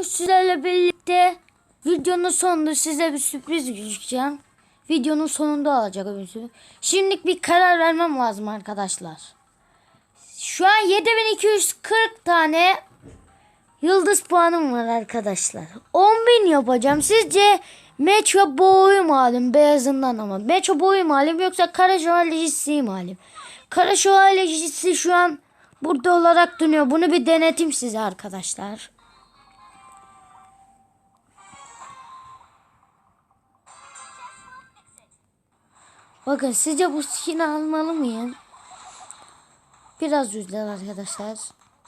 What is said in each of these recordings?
Bugün sizlerle birlikte videonun sonunda size bir sürpriz gözükeceğim. Videonun sonunda olacak bir sürpriz. Şimdilik bir karar vermem lazım arkadaşlar. Şu an 7240 tane yıldız puanım var arkadaşlar. 10.000 yapacağım. Sizce Metro boyu mu alayım? Beyazından ama. Metro boyu mu alayım yoksa kara şövalyecisi mi alayım? Kara şövalyecisi şu an burada olarak dönüyor. Bunu bir denetim size arkadaşlar. Bakın sizce bu skin'i almalı mıyım? Biraz güzel arkadaşlar.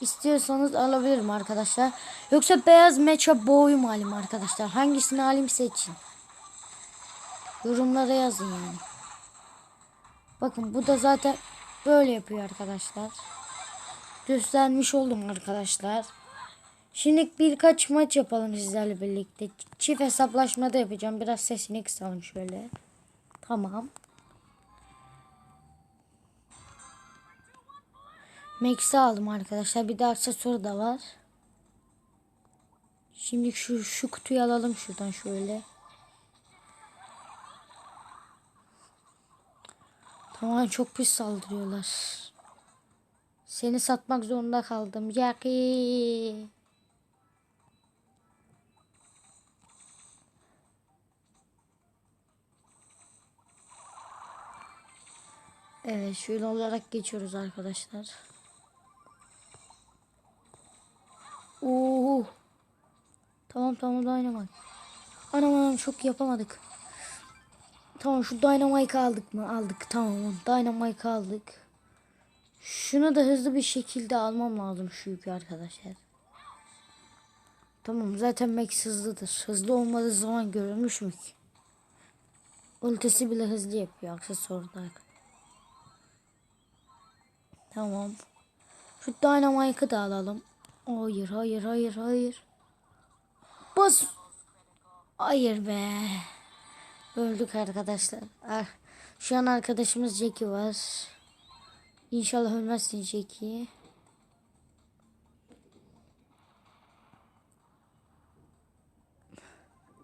İstiyorsanız alabilirim arkadaşlar. Yoksa beyaz meça boyu mu alayım arkadaşlar? Hangisini alayım seçin. Yorumlara yazın yani. Bakın bu da zaten böyle yapıyor arkadaşlar. Göstermiş oldum arkadaşlar. Şimdi birkaç maç yapalım sizlerle birlikte. Çift hesaplaşma da yapacağım. Biraz sesini kısalım şöyle. Tamam. Max'i aldım arkadaşlar. Bir de aksesuarı da var. Şimdi şu şu kutuyu alalım şuradan şöyle. Tamam çok pis saldırıyorlar. Seni satmak zorunda kaldım. Yaki. Evet şöyle olarak geçiyoruz arkadaşlar. Tamam tamam dynamite. Anam anam çok yapamadık. Tamam şu dynamite aldık mı? Aldık tamam. Dynamite aldık. Şunu da hızlı bir şekilde almam lazım şu yükü arkadaşlar. Tamam zaten Max hızlıdır. Hızlı olmadığı zaman görülmüş mü ki? Ultisi bile hızlı yapıyor aksesuarda. Tamam. Şu Dynamite'ı da alalım. Hayır hayır hayır hayır. Bas. Hayır be. Öldük arkadaşlar. Ah. Şu an arkadaşımız Jackie var. İnşallah ölmezsin Jackie.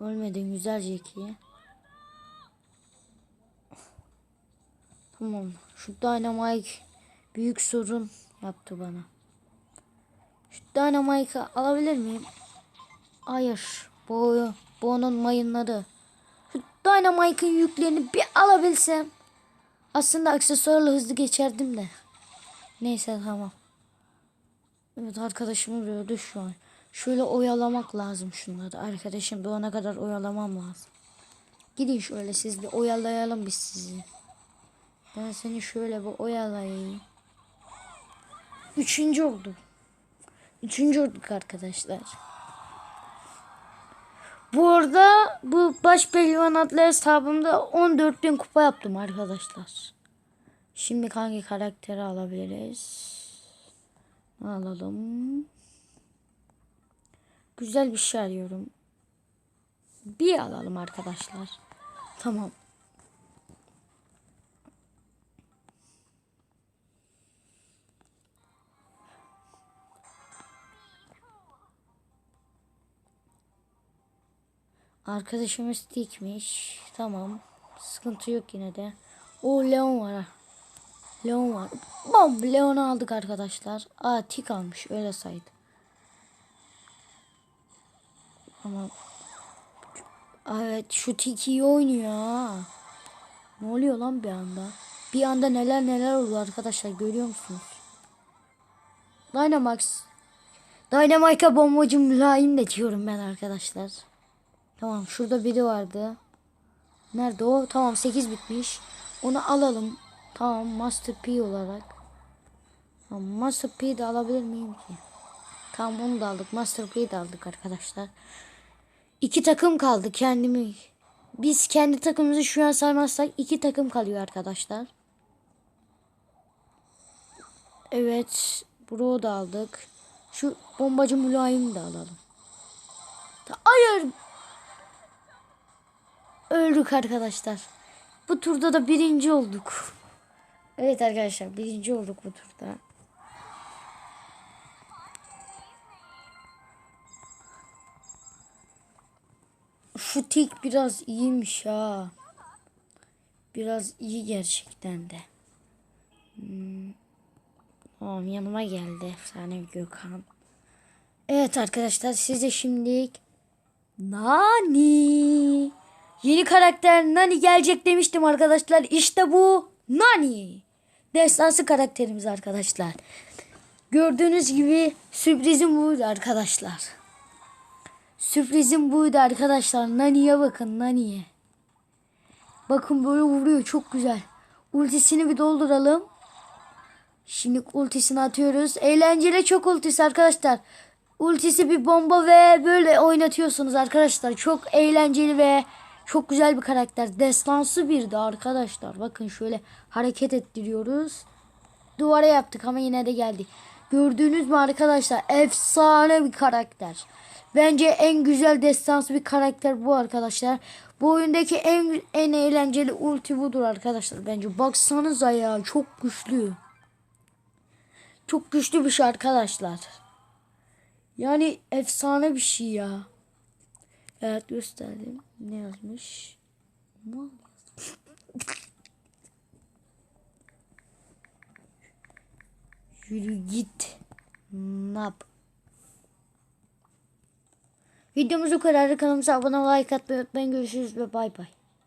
Ölmedin güzel Jackie. Tamam. Şu Dynamite büyük sorun yaptı bana. Şu Dynamite'ı alabilir miyim? Hayır. Bu, bu onun mayınları. Şu yüklerini bir alabilsem. Aslında aksesuarla hızlı geçerdim de. Neyse tamam. Evet arkadaşımı gördü şu an. Şöyle oyalamak lazım şunları. Arkadaşım doğana kadar oyalamam lazım. Gidin şöyle siz bir oyalayalım biz sizi. Ben seni şöyle bir oyalayayım. Üçüncü oldum. Üçüncü olduk arkadaşlar. Bu arada bu baş pehlivan adlı hesabımda 14 bin kupa yaptım arkadaşlar. Şimdi hangi karakteri alabiliriz? Alalım? Güzel bir şey arıyorum. Bir alalım arkadaşlar. Tamam. Arkadaşımız dikmiş. Tamam. Sıkıntı yok yine de. O Leon var. Leon var. Bom Leon'u aldık arkadaşlar. Aa tik almış öyle saydı. Ama Evet şu tik iyi oynuyor ha. Ne oluyor lan bir anda? Bir anda neler neler oluyor arkadaşlar görüyor musunuz? Dynamax. Dynamite'a bombacı mülayim de diyorum ben arkadaşlar. Tamam şurada biri vardı. Nerede o? Tamam 8 bitmiş. Onu alalım. Tamam Master P olarak. Tamam, Master P'yi de alabilir miyim ki? Tamam onu da aldık. Master P'yi de aldık arkadaşlar. İki takım kaldı kendimi. Biz kendi takımımızı şu an saymazsak iki takım kalıyor arkadaşlar. Evet. Bro da aldık. Şu bombacı mülayim de alalım. Hayır. Öldük arkadaşlar. Bu turda da birinci olduk. Evet arkadaşlar birinci olduk bu turda. şu tik biraz iyiymiş ha. Biraz iyi gerçekten de. Hmm. Tamam yanıma geldi efsane Gökhan. Evet arkadaşlar size şimdilik Nani. Yeni karakter Nani gelecek demiştim arkadaşlar. İşte bu Nani. Destansı karakterimiz arkadaşlar. Gördüğünüz gibi sürprizim buydu arkadaşlar. Sürprizim buydu arkadaşlar. Nani'ye bakın Nani'ye. Bakın böyle vuruyor çok güzel. Ultisini bir dolduralım. Şimdi ultisini atıyoruz. Eğlenceli çok ultisi arkadaşlar. Ultisi bir bomba ve böyle oynatıyorsunuz arkadaşlar. Çok eğlenceli ve çok güzel bir karakter. Destansı bir de arkadaşlar. Bakın şöyle hareket ettiriyoruz. Duvara yaptık ama yine de geldi. Gördüğünüz mü arkadaşlar? Efsane bir karakter. Bence en güzel destansı bir karakter bu arkadaşlar. Bu oyundaki en en eğlenceli ulti budur arkadaşlar. Bence baksanıza ya çok güçlü. Çok güçlü bir şey arkadaşlar. Yani efsane bir şey ya. Evet gösterdim. Ne yazmış? Mal yazmış. Yürü git. Nap. Videomuz bu kadar. Kanalımıza abone ol, like atmayı unutmayın. Görüşürüz ve bay bay.